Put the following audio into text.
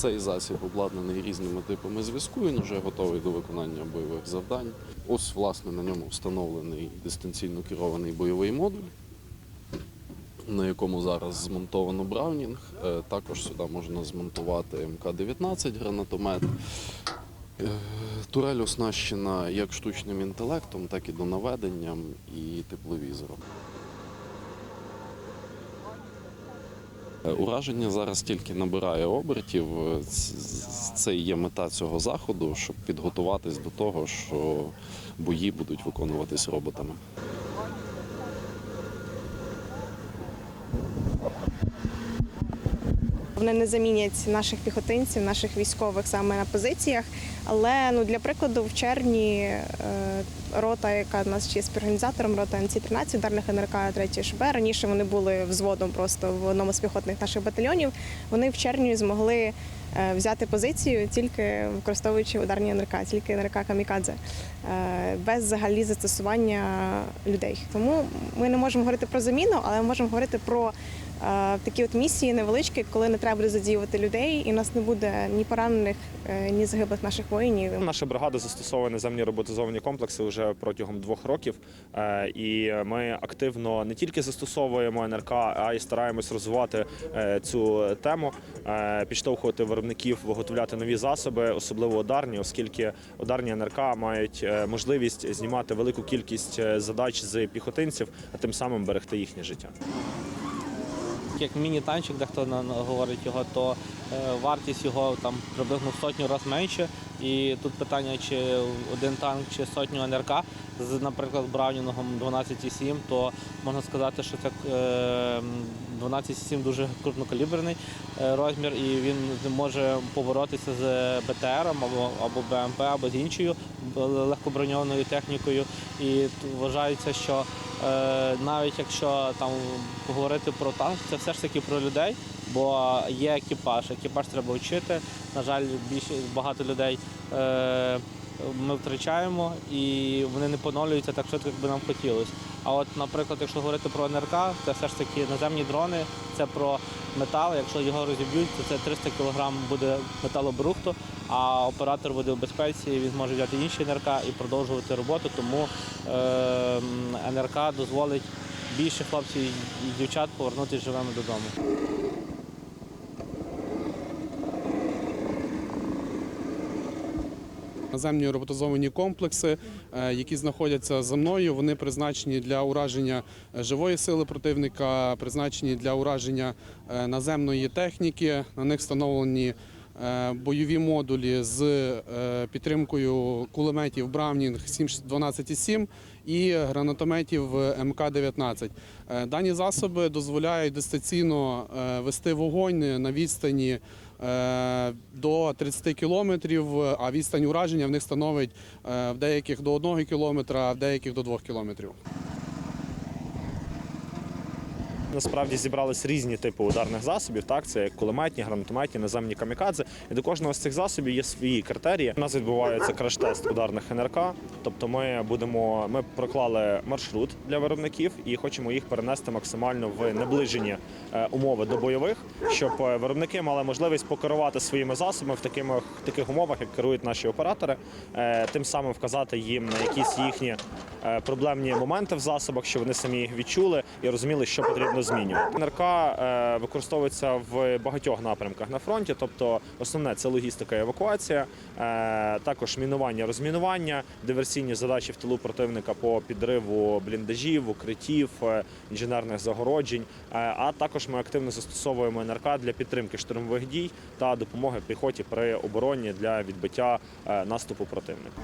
Цей засіб обладнаний різними типами зв'язку. Він вже готовий до виконання бойових завдань. Ось, власне, на ньому встановлений дистанційно керований бойовий модуль, на якому зараз змонтовано Браунінг. Е, Також сюди можна змонтувати МК-19 гранатомет. Е, Турель оснащена як штучним інтелектом, так і донаведенням і тепловізором. Ураження зараз тільки набирає обертів. Е, Це є мета цього заходу, щоб підготуватись до того, що бої будуть виконуватись роботами. Вони не замінять наших піхотинців, наших військових саме на позиціях. Але ну для прикладу, в червні е, рота, яка в нас є співорганізатором, рота НЦ-13 ударних НРК 3 ШБ. Раніше вони були взводом просто в одному з піхотних наших батальйонів. Вони в червні змогли е, взяти позицію тільки використовуючи ударні НРК, тільки НРК Камікадзе, е, без взагалі застосування людей. Тому ми не можемо говорити про заміну, але ми можемо говорити про такі от місії невеличкі, коли не треба задіювати людей, і у нас не буде ні поранених, е, ні загиблих наших воїнів. Наша бригада застосовує наземні роботизовані комплекси вже протягом двох років. Е, І ми активно не тільки застосовуємо НРК, а й стараємось розвивати е, цю тему, е, підштовхувати виробників виготовляти нові засоби, особливо ударні, оскільки ударні НРК мають е, можливість знімати велику кількість е, задач з піхотинців, а тим самим берегти їхнє життя. Як міні-танчик, дехто хто на- говорить його, то е, вартість його там приблизно в сотню разів менше. І тут питання, чи один танк, чи сотню НРК з, наприклад, Браунінгом 12,7, то можна сказати, що це е, 12,7 дуже крупнокаліберний е, розмір, і він може поборотися з БТРом або, або БМП, або з іншою легкоброньованою технікою. І вважається, що е, навіть якщо там говорити про танк, це все ж таки про людей, бо є екіпаж. Екіпаж треба вчити. На жаль, більше багато людей е, ми втрачаємо і вони не поновлюються так швидко, як би нам хотілося. А от, наприклад, якщо говорити про НРК, це все ж таки наземні дрони, це про метал. Якщо його розіб'ють, то це 300 кг буде металобрухту, а оператор буде в безпеці, він зможе взяти інші НРК і продовжувати роботу. Тому е, НРК дозволить більше хлопців і дівчат повернутися живими додому. Наземні роботизовані комплекси, е, які знаходяться за мною, вони призначені для ураження е, живої сили противника, призначені для ураження е, наземної техніки. На них встановлені бойові модулі з підтримкою кулеметів Браунінг 12,7 і гранатометів МК-19. Е, Дані засоби дозволяють дистанційно вести вогонь на відстані до 30 кілометрів, а відстань ураження в них становить е, в деяких до 1 кілометра, а в деяких до 2 кілометрів. Насправді зібрались різні типи ударних засобів. Так, це як кулеметні, гранатометні, наземні камікадзе. І до кожного з цих засобів є свої критерії. У нас відбувається краш-тест ударних НРК. Тобто, ми будемо ми проклали маршрут для виробників і хочемо їх перенести максимально в наближені е, умови до бойових, щоб е, виробники мали можливість покерувати своїми засобами в такими в таких умовах, як керують наші оператори, е, тим самим вказати їм на якісь їхні проблемні моменти в засобах, що вони самі відчули і розуміли, що потрібно змінювати. НРК е, використовується в багатьох напрямках на фронті, тобто основне це логістика і евакуація, е, також мінування, розмінування, диверсійні задачі в тилу противника по підриву бліндажів, укриттів, е, інженерних загороджень. Е, А також ми активно застосовуємо НРК для підтримки штурмових дій та допомоги піхоті при обороні для відбиття е, наступу противника.